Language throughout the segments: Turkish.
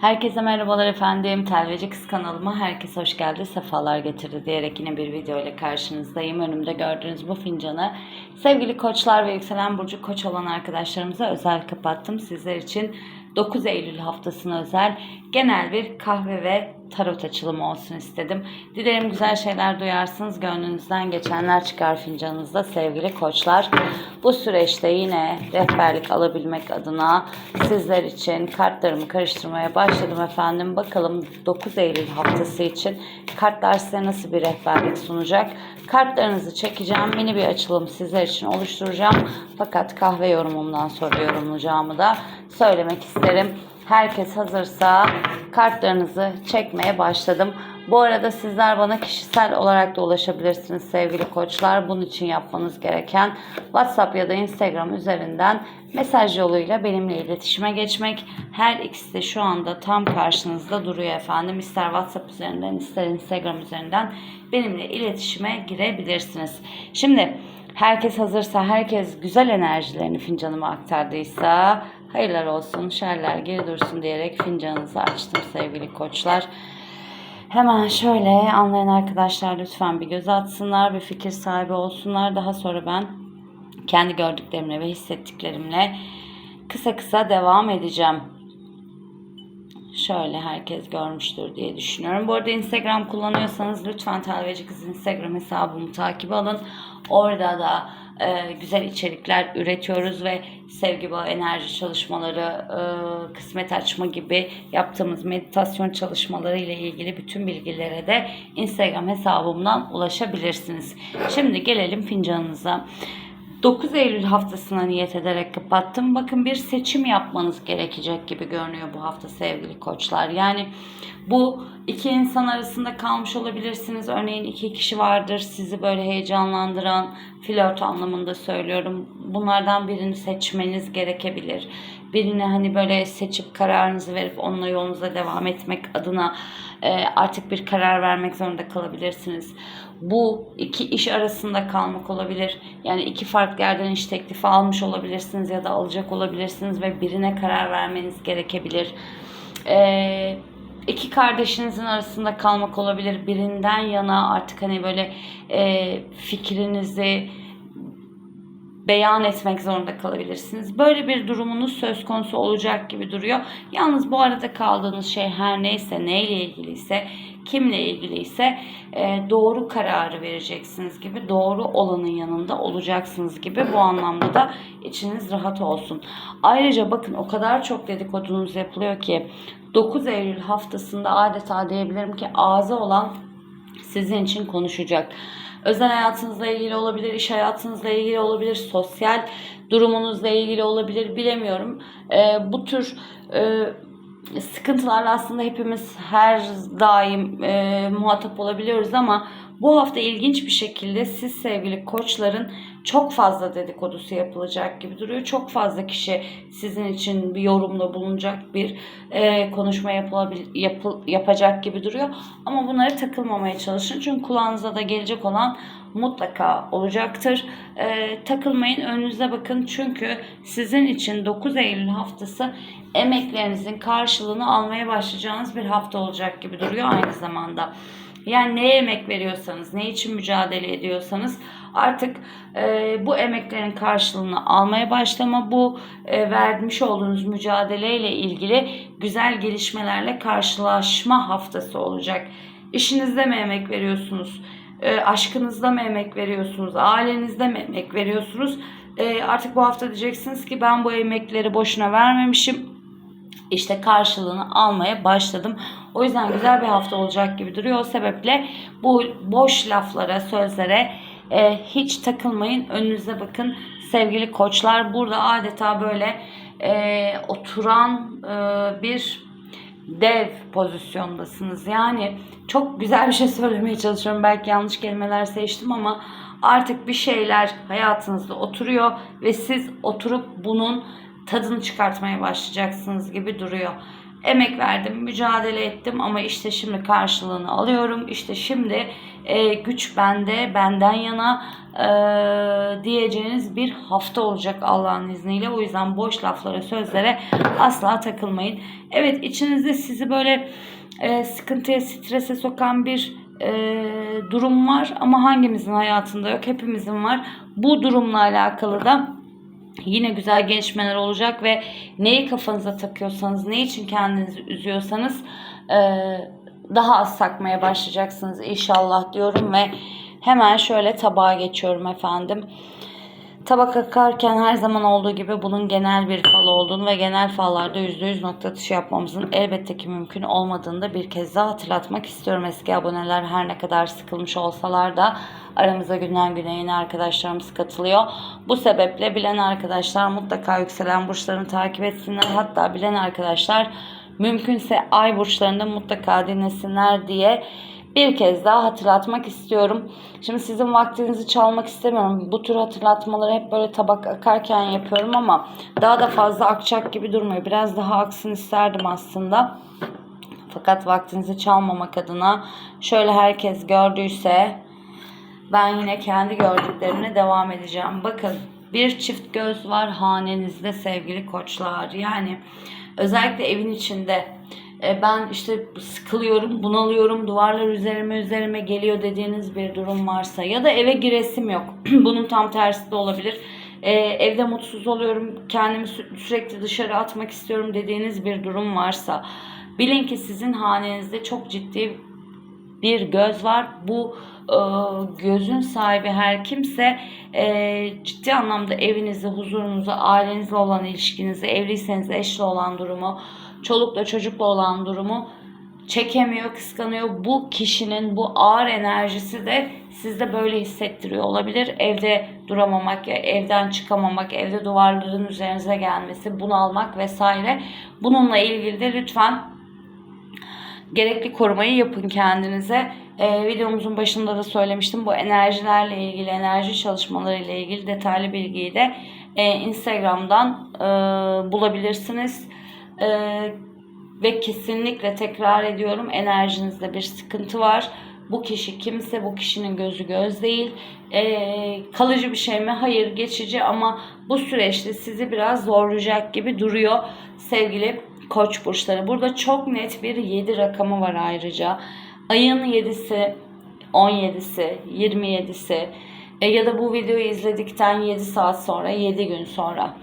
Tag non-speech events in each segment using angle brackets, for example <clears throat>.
Herkese merhabalar efendim. Telveci Kız kanalıma herkes hoş geldi. Sefalar getirdi diyerek yine bir video ile karşınızdayım. Önümde gördüğünüz bu fincanı sevgili koçlar ve yükselen burcu koç olan arkadaşlarımıza özel kapattım. Sizler için 9 Eylül haftasına özel genel bir kahve ve tarot açılımı olsun istedim. Dilerim güzel şeyler duyarsınız. Gönlünüzden geçenler çıkar fincanınızda sevgili koçlar. Bu süreçte yine rehberlik alabilmek adına sizler için kartlarımı karıştırmaya başladım efendim. Bakalım 9 Eylül haftası için kartlar size nasıl bir rehberlik sunacak? Kartlarınızı çekeceğim. Mini bir açılım sizler için oluşturacağım. Fakat kahve yorumumdan sonra yorumlayacağımı da söylemek isterim. Herkes hazırsa kartlarınızı çekmeye başladım. Bu arada sizler bana kişisel olarak da ulaşabilirsiniz sevgili koçlar. Bunun için yapmanız gereken WhatsApp ya da Instagram üzerinden mesaj yoluyla benimle iletişime geçmek. Her ikisi de şu anda tam karşınızda duruyor efendim. İster WhatsApp üzerinden ister Instagram üzerinden benimle iletişime girebilirsiniz. Şimdi herkes hazırsa, herkes güzel enerjilerini fincanıma aktardıysa hayırlar olsun, şerler geri dursun diyerek fincanınızı açtım sevgili koçlar. Hemen şöyle anlayan arkadaşlar lütfen bir göz atsınlar, bir fikir sahibi olsunlar. Daha sonra ben kendi gördüklerimle ve hissettiklerimle kısa kısa devam edeceğim. Şöyle herkes görmüştür diye düşünüyorum. Bu arada Instagram kullanıyorsanız lütfen Telveci Kız Instagram hesabımı takip alın. Orada da e, güzel içerikler üretiyoruz ve sevgi bağı enerji çalışmaları, e, kısmet açma gibi yaptığımız meditasyon çalışmaları ile ilgili bütün bilgilere de Instagram hesabımdan ulaşabilirsiniz. Şimdi gelelim fincanınıza. 9 Eylül haftasına niyet ederek kapattım. Bakın bir seçim yapmanız gerekecek gibi görünüyor bu hafta sevgili koçlar. Yani bu iki insan arasında kalmış olabilirsiniz. Örneğin iki kişi vardır sizi böyle heyecanlandıran flört anlamında söylüyorum. Bunlardan birini seçmeniz gerekebilir. Birini hani böyle seçip kararınızı verip onunla yolunuza devam etmek adına artık bir karar vermek zorunda kalabilirsiniz. Bu iki iş arasında kalmak olabilir. Yani iki farklı yerden iş teklifi almış olabilirsiniz ya da alacak olabilirsiniz ve birine karar vermeniz gerekebilir. Eee iki kardeşinizin arasında kalmak olabilir. Birinden yana artık hani böyle e, fikrinizi beyan etmek zorunda kalabilirsiniz. Böyle bir durumunuz söz konusu olacak gibi duruyor. Yalnız bu arada kaldığınız şey her neyse, neyle ilgiliyse, kimle ilgiliyse e, doğru kararı vereceksiniz gibi, doğru olanın yanında olacaksınız gibi bu anlamda da içiniz rahat olsun. Ayrıca bakın o kadar çok dedikodunuz yapılıyor ki 9 Eylül haftasında adeta diyebilirim ki ağzı olan sizin için konuşacak. Özel hayatınızla ilgili olabilir, iş hayatınızla ilgili olabilir, sosyal durumunuzla ilgili olabilir bilemiyorum. Ee, bu tür e, sıkıntılarla aslında hepimiz her daim e, muhatap olabiliyoruz ama bu hafta ilginç bir şekilde siz sevgili koçların çok fazla dedikodusu yapılacak gibi duruyor. Çok fazla kişi sizin için bir yorumda bulunacak, bir e, konuşma yapılabil, yapı, yapacak gibi duruyor. Ama bunlara takılmamaya çalışın. Çünkü kulağınıza da gelecek olan mutlaka olacaktır. E, takılmayın, önünüze bakın. Çünkü sizin için 9 Eylül haftası emeklerinizin karşılığını almaya başlayacağınız bir hafta olacak gibi duruyor aynı zamanda. Yani neye emek veriyorsanız, ne için mücadele ediyorsanız artık e, bu emeklerin karşılığını almaya başlama, bu e, vermiş olduğunuz mücadeleyle ilgili güzel gelişmelerle karşılaşma haftası olacak. İşinizde mi emek veriyorsunuz? E, aşkınızda mı emek veriyorsunuz? Ailenizde mi emek veriyorsunuz? E, artık bu hafta diyeceksiniz ki ben bu emekleri boşuna vermemişim işte karşılığını almaya başladım. O yüzden güzel bir hafta olacak gibi duruyor. O sebeple bu boş laflara, sözlere e, hiç takılmayın. Önünüze bakın sevgili koçlar. Burada adeta böyle e, oturan e, bir dev pozisyondasınız. Yani çok güzel bir şey söylemeye çalışıyorum. Belki yanlış kelimeler seçtim ama artık bir şeyler hayatınızda oturuyor ve siz oturup bunun tadını çıkartmaya başlayacaksınız gibi duruyor. Emek verdim, mücadele ettim ama işte şimdi karşılığını alıyorum. İşte şimdi e, güç bende, benden yana e, diyeceğiniz bir hafta olacak Allah'ın izniyle. O yüzden boş laflara, sözlere asla takılmayın. Evet içinizde sizi böyle e, sıkıntıya, strese sokan bir e, durum var ama hangimizin hayatında yok? Hepimizin var. Bu durumla alakalı da yine güzel gelişmeler olacak ve neyi kafanıza takıyorsanız, ne için kendinizi üzüyorsanız e, daha az takmaya başlayacaksınız inşallah diyorum ve hemen şöyle tabağa geçiyorum efendim. Tabak akarken her zaman olduğu gibi bunun genel bir fal olduğunu ve genel fallarda %100 nokta atışı yapmamızın elbette ki mümkün olmadığını da bir kez daha hatırlatmak istiyorum. Eski aboneler her ne kadar sıkılmış olsalar da aramıza günden güne yeni arkadaşlarımız katılıyor. Bu sebeple bilen arkadaşlar mutlaka yükselen burçlarını takip etsinler. Hatta bilen arkadaşlar mümkünse ay burçlarında mutlaka dinlesinler diye bir kez daha hatırlatmak istiyorum. Şimdi sizin vaktinizi çalmak istemiyorum. Bu tür hatırlatmaları hep böyle tabak akarken yapıyorum ama daha da fazla akacak gibi durmuyor. Biraz daha aksın isterdim aslında. Fakat vaktinizi çalmamak adına şöyle herkes gördüyse ben yine kendi gördüklerimle devam edeceğim. Bakın bir çift göz var hanenizde sevgili koçlar. Yani özellikle evin içinde e, ben işte sıkılıyorum, bunalıyorum, duvarlar üzerime üzerime geliyor dediğiniz bir durum varsa ya da eve giresim yok. <clears throat> Bunun tam tersi de olabilir. E, evde mutsuz oluyorum, kendimi sü- sürekli dışarı atmak istiyorum dediğiniz bir durum varsa bilin ki sizin hanenizde çok ciddi bir göz var. Bu e, gözün sahibi her kimse e, ciddi anlamda evinizi, huzurunuzu, ailenizle olan ilişkinizi, evliyseniz eşle olan durumu, çolukla çocukla olan durumu çekemiyor, kıskanıyor. Bu kişinin bu ağır enerjisi de sizde böyle hissettiriyor olabilir. Evde duramamak, evden çıkamamak, evde duvarların üzerinize gelmesi, bunalmak vesaire. Bununla ilgili de lütfen gerekli korumayı yapın kendinize. Ee, videomuzun başında da söylemiştim. Bu enerjilerle ilgili, enerji çalışmaları ile ilgili detaylı bilgiyi de e, Instagram'dan e, bulabilirsiniz. E, ve kesinlikle tekrar ediyorum enerjinizde bir sıkıntı var. Bu kişi kimse bu kişinin gözü göz değil. E, kalıcı bir şey mi? Hayır geçici ama bu süreçte sizi biraz zorlayacak gibi duruyor sevgili koç burçları. Burada çok net bir 7 rakamı var ayrıca. Ayın 7'si, 17'si, 27'si e, ya da bu videoyu izledikten 7 saat sonra, 7 gün sonra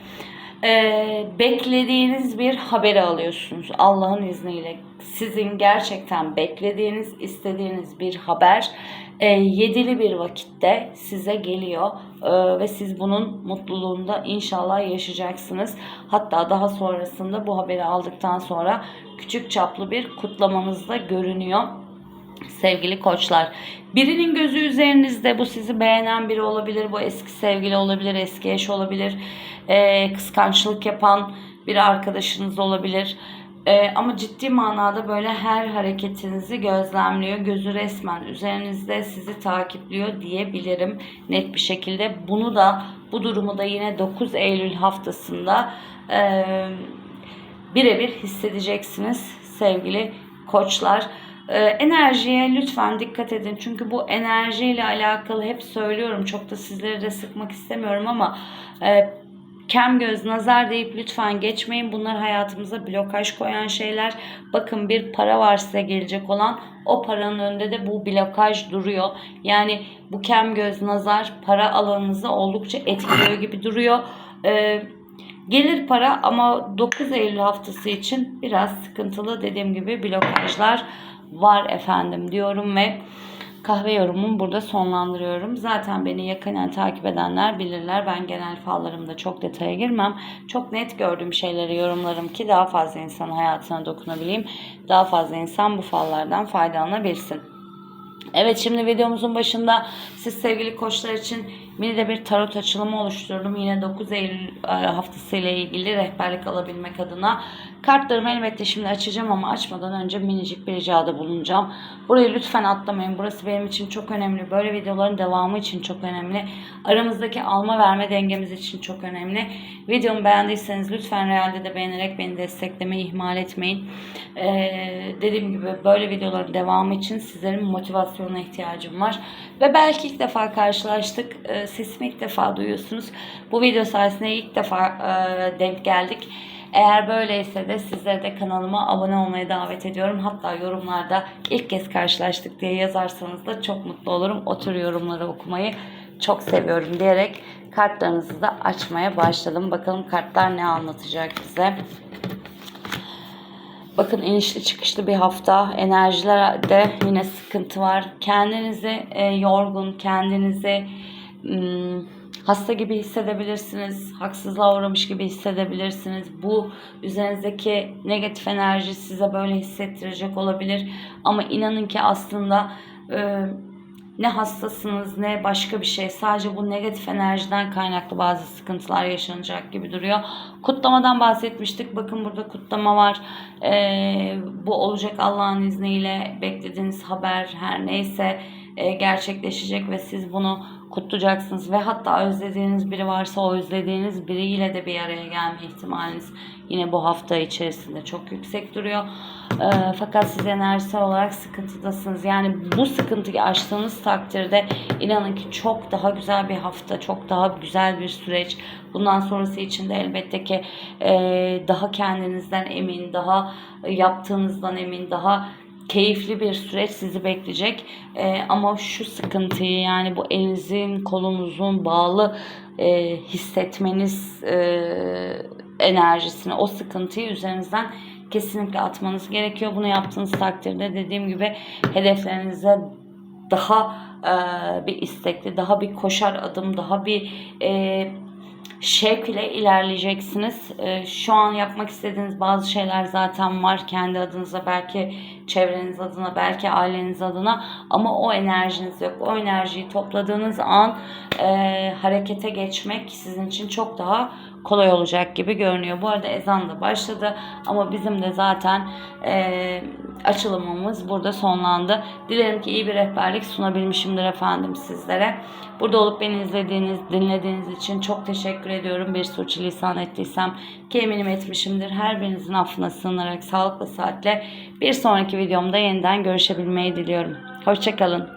e, beklediğiniz bir haberi alıyorsunuz Allah'ın izniyle. Sizin gerçekten beklediğiniz, istediğiniz bir haber e, yedili bir vakitte size geliyor E, ve siz bunun mutluluğunda inşallah yaşayacaksınız. Hatta daha sonrasında bu haberi aldıktan sonra küçük çaplı bir kutlamanız da görünüyor sevgili koçlar. Birinin gözü üzerinizde bu sizi beğenen biri olabilir. Bu eski sevgili olabilir, eski eş olabilir. Ee, kıskançlık yapan bir arkadaşınız olabilir. Ee, ama ciddi manada böyle her hareketinizi gözlemliyor. Gözü resmen üzerinizde sizi takipliyor diyebilirim net bir şekilde. Bunu da bu durumu da yine 9 Eylül haftasında e, birebir hissedeceksiniz sevgili koçlar. Ee, enerjiye lütfen dikkat edin. Çünkü bu enerjiyle alakalı hep söylüyorum. Çok da sizleri de sıkmak istemiyorum ama e, kem göz, nazar deyip lütfen geçmeyin. Bunlar hayatımıza blokaj koyan şeyler. Bakın bir para var size gelecek olan. O paranın önünde de bu blokaj duruyor. Yani bu kem göz, nazar para alanınızı oldukça etkiliyor gibi duruyor. Ee, Gelir para ama 9 Eylül haftası için biraz sıkıntılı dediğim gibi blokajlar var efendim diyorum ve kahve yorumumu burada sonlandırıyorum. Zaten beni yakından takip edenler bilirler. Ben genel fallarımda çok detaya girmem. Çok net gördüğüm şeyleri yorumlarım ki daha fazla insan hayatına dokunabileyim. Daha fazla insan bu fallardan faydalanabilsin. Evet şimdi videomuzun başında siz sevgili koçlar için mini de bir tarot açılımı oluşturdum. Yine 9 Eylül e, haftası ile ilgili rehberlik alabilmek adına. Kartlarımı elbette şimdi açacağım ama açmadan önce minicik bir ricada bulunacağım. Burayı lütfen atlamayın. Burası benim için çok önemli. Böyle videoların devamı için çok önemli. Aramızdaki alma verme dengemiz için çok önemli. Videomu beğendiyseniz lütfen realde de beğenerek beni desteklemeyi ihmal etmeyin. Ee, dediğim gibi böyle videoların devamı için sizlerin motivasyonuna ihtiyacım var. Ve belki ilk defa karşılaştık. Ee, sesimi ilk defa duyuyorsunuz. Bu video sayesinde ilk defa e, denk geldik. Eğer böyleyse de sizleri de kanalıma abone olmaya davet ediyorum. Hatta yorumlarda ilk kez karşılaştık diye yazarsanız da çok mutlu olurum. O tür yorumları okumayı çok seviyorum diyerek kartlarınızı da açmaya başladım. Bakalım kartlar ne anlatacak bize. Bakın inişli çıkışlı bir hafta. Enerjilerde yine sıkıntı var. Kendinizi e, yorgun, kendinizi hasta gibi hissedebilirsiniz. Haksızlığa uğramış gibi hissedebilirsiniz. Bu üzerinizdeki negatif enerji size böyle hissettirecek olabilir. Ama inanın ki aslında ne hastasınız ne başka bir şey. Sadece bu negatif enerjiden kaynaklı bazı sıkıntılar yaşanacak gibi duruyor. Kutlamadan bahsetmiştik. Bakın burada kutlama var. Ee, bu olacak Allah'ın izniyle. Beklediğiniz haber her neyse e, gerçekleşecek ve siz bunu kutlayacaksınız. Ve hatta özlediğiniz biri varsa o özlediğiniz biriyle de bir araya gelme ihtimaliniz yine bu hafta içerisinde çok yüksek duruyor. Ee, fakat siz enerjisel olarak sıkıntıdasınız. Yani bu sıkıntıyı aştığınız takdirde inanın ki çok daha güzel bir hafta, çok daha güzel bir süreç. Bundan sonrası için de elbette ki e, daha kendinizden emin, daha yaptığınızdan emin, daha keyifli bir süreç sizi bekleyecek. Ee, ama şu sıkıntıyı yani bu elinizin kolunuzun bağlı e, hissetmeniz e, enerjisini, o sıkıntıyı üzerinizden kesinlikle atmanız gerekiyor. Bunu yaptığınız takdirde dediğim gibi hedeflerinize daha e, bir istekli, daha bir koşar adım, daha bir e, şevk ile ilerleyeceksiniz. Ee, şu an yapmak istediğiniz bazı şeyler zaten var kendi adınıza belki çevreniz adına belki aileniz adına ama o enerjiniz yok. O enerjiyi topladığınız an e, harekete geçmek sizin için çok daha kolay olacak gibi görünüyor. Bu arada ezan da başladı ama bizim de zaten e, açılımımız burada sonlandı. Dilerim ki iyi bir rehberlik sunabilmişimdir efendim sizlere. Burada olup beni izlediğiniz, dinlediğiniz için çok teşekkür ediyorum. Bir suçlisan ettiysem ki eminim etmişimdir. Her birinizin affına sığınarak sağlıklı saatle bir sonraki videomda yeniden görüşebilmeyi diliyorum. Hoşçakalın.